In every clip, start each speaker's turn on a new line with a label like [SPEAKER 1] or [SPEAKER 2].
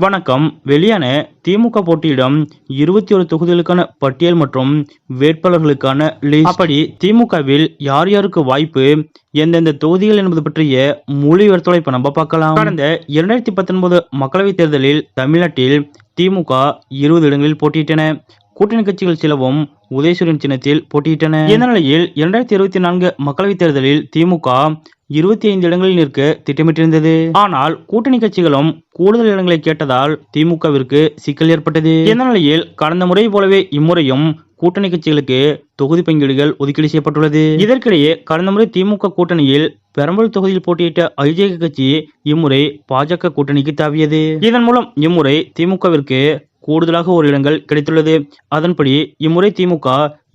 [SPEAKER 1] வணக்கம். வெளியான திமுக போட்டியிடம் இருபத்தி ஒரு தொகுதிகளுக்கான பட்டியல் மற்றும் வேட்பாளர்களுக்கான அப்படி திமுகவில் யார் யாருக்கு வாய்ப்பு எந்தெந்த தொகுதிகள் என்பது பற்றிய முழு விவரத்தோட இப்ப நம்ம பார்க்கலாம். கடந்த இரண்டாயிரத்தி பத்தொன்பது மக்களவைத் தேர்தலில் தமிழ்நாட்டில் திமுக இருபது இடங்களில் போட்டியிட்டன. கூட்டணி கட்சிகள் சிலவும் உதயசூரியன் சின்னத்தில் போட்டியிட்டன. இந்த நிலையில் இரண்டாயிரத்தி இருபத்தி நான்கு மக்களவைத் தேர்தலில் திமுக இருபத்தி ஐந்து இடங்களில் நிற்க திட்டமிட்டிருந்தது. ஆனால் கூட்டணி கட்சிகளும் கூடுதல் இடங்களை கேட்டதால் திமுகவிற்கு சிக்கல் ஏற்பட்டது. இந்த நிலையில் கடந்த முறை போலவே இம்முறையும் கூட்டணி கட்சிகளுக்கு தொகுதி பங்கீடுகள் ஒதுக்கீடு செய்யப்பட்டுள்ளது. இதற்கிடையே கடந்த முறை திமுக கூட்டணியில் பெரம்பலூர் தொகுதியில் போட்டியிட்ட ஐஜேக கட்சி இம்முறை பாஜக கூட்டணிக்கு தாவியது. இதன் மூலம் இம்முறை திமுகவிற்கு கூடுதலாக ஒரு இடங்கள் கிடைத்துள்ளது. அதன்படி இம்முறை திமுக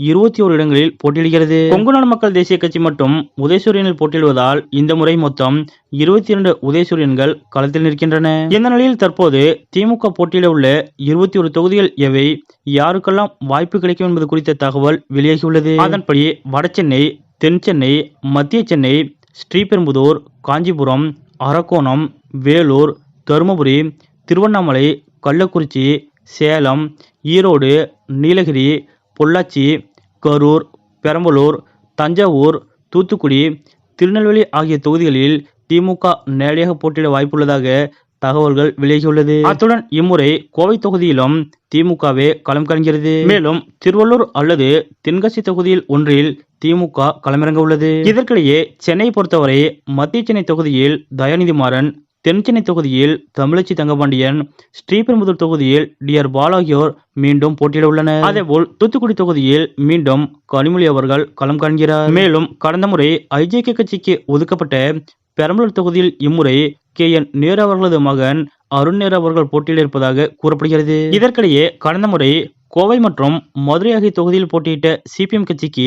[SPEAKER 1] இருபத்தி ஒரு இடங்களில் போட்டியிடுகிறது. கொங்கு நாடு மக்கள் தேசிய கட்சி மட்டும் உதயசூரியனில் போட்டியிடுவதால் இந்த முறை மொத்தம் இருபத்தி இரண்டு உதயசூரியன்கள் களத்தில் நிற்கின்றன. இந்த நிலையில் தற்போது திமுக போட்டியிட உள்ள இருபத்தி ஒரு தொகுதிகள் எவை? யாருக்கெல்லாம் வாய்ப்பு கிடைக்கும் என்பது குறித்த தகவல் வெளியாகியுள்ளது. அதன்படி வடசென்னை தென் சென்னை மத்திய சென்னை ஸ்ரீபெரும்புதூர் காஞ்சிபுரம் அரக்கோணம் வேலூர் தருமபுரி திருவண்ணாமலை கள்ளக்குறிச்சி சேலம் ஈரோடு நீலகிரி பொள்ளாச்சி கரூர் பெரம்பலூர் தஞ்சாவூர் தூத்துக்குடி திருநெல்வேலி ஆகிய தொகுதிகளில் திமுக நேரடியாக போட்டியிட வாய்ப்புள்ளதாக தகவல்கள் வெளியாகியுள்ளது. அத்துடன் இம்முறை கோவை தொகுதியிலும் திமுகவே களம் காண்கிறது மேலும் திருவள்ளூர் அல்லது தென்காசி தொகுதியில் ஒன்றில் திமுக களமிறங்க உள்ளது. இதற்கிடையே சென்னை பொறுத்தவரை மத்திய சென்னை தொகுதியில் தயாநிதி மாறன் தென்சென்னை தொகுதியில் தமிழச்சி தங்கபாண்டியன் ஸ்ரீபெரும்புதூர் தொகுதியில் டி ஆர் பாலாகியோர் மீண்டும் போட்டியிட உள்ளனர். அதேபோல் தூத்துக்குடி தொகுதியில் மீண்டும் கனிமொழி அவர்கள் களம் காண்கிறார். மேலும் கடந்த முறை ஐஜேகே கட்சிக்கு ஒதுக்கப்பட்ட பெரம்பலூர் தொகுதியில் இம்முறை கே என் நேரு அவர்களது மகன் அருண் நேரு அவர்கள் போட்டியிட இருப்பதாக கூறப்படுகிறது. இதற்கிடையே கடந்த முறை கோவை மற்றும் மதுரை ஆகிய தொகுதியில் போட்டியிட்ட சிபிஎம் கட்சிக்கு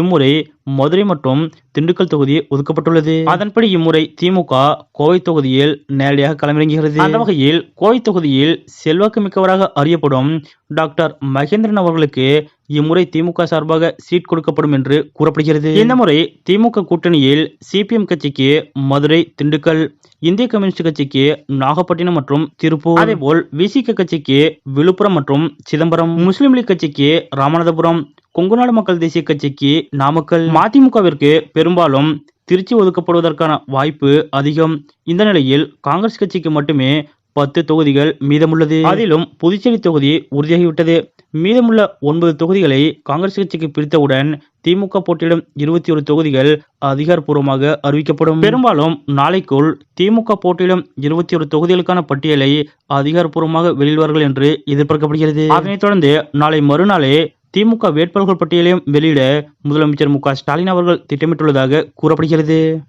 [SPEAKER 1] இம்முறை மதுரை மற்றும் திண்டுக்கல் தொகுதி ஒதுக்கப்பட்டுள்ளது. அதன்படி இம்முறை திமுக கோவை தொகுதியில் நேரடியாக களமிறங்குகிறது. அந்த வகையில் கோவை தொகுதியில் செல்வாக்கு மிக்கவராக அறியப்படும் டாக்டர் மகேந்திரன் அவர்களுக்கு இம்முறை திமுக சார்பாக சீட் கொடுக்கப்படும் என்று கூறப்படுகிறது. இந்த முறை திமுக கூட்டணியில் சிபிஎம் கட்சிக்கு மதுரை திண்டுக்கல் இந்திய கம்யூனிஸ்ட் கட்சிக்கு நாகப்பட்டினம் மற்றும் திருப்பூர். அதேபோல் விசிக கட்சிக்கு விழுப்புரம் மற்றும் சிதம்பரம். முஸ்லிம் லீக் கட்சிக்கு ராமநாதபுரம் கொங்குநாடு மக்கள் தேசிய கட்சிக்கு நாமக்கல். மதிமுகவிற்கு பெரும்பாலும் திருச்சி ஒதுக்கப்படுவதற்கான வாய்ப்பு அதிகம். இந்த நிலையில் காங்கிரஸ் கட்சிக்கு மட்டுமே பத்து தொகுதிகள் மீதமுள்ளது. அதிலும் புதுச்சேரி தொகுதி உறுதியாகிவிட்டது. மீதமுள்ள ஒன்பது தொகுதிகளை காங்கிரஸ் கட்சிக்கு பிரித்தவுடன் திமுக போட்டியிடும் இருபத்தி ஒரு தொகுதிகள் அதிகாரப்பூர்வமாக அறிவிக்கப்படும். பெரும்பாலும் நாளைக்குள் திமுக போட்டியிடும் இருபத்தி ஒரு தொகுதிகளுக்கான பட்டியலை அதிகாரப்பூர்வமாக வெளியிடுவார்கள் என்று எதிர்பார்க்கப்படுகிறது. அதனைத் தொடர்ந்து நாளை மறுநாளே திமுக வேட்பாளர்கள் பட்டியலையும் வெளியிட முதலமைச்சர் மு க ஸ்டாலின் அவர்கள் திட்டமிட்டுள்ளதாக கூறப்படுகிறது.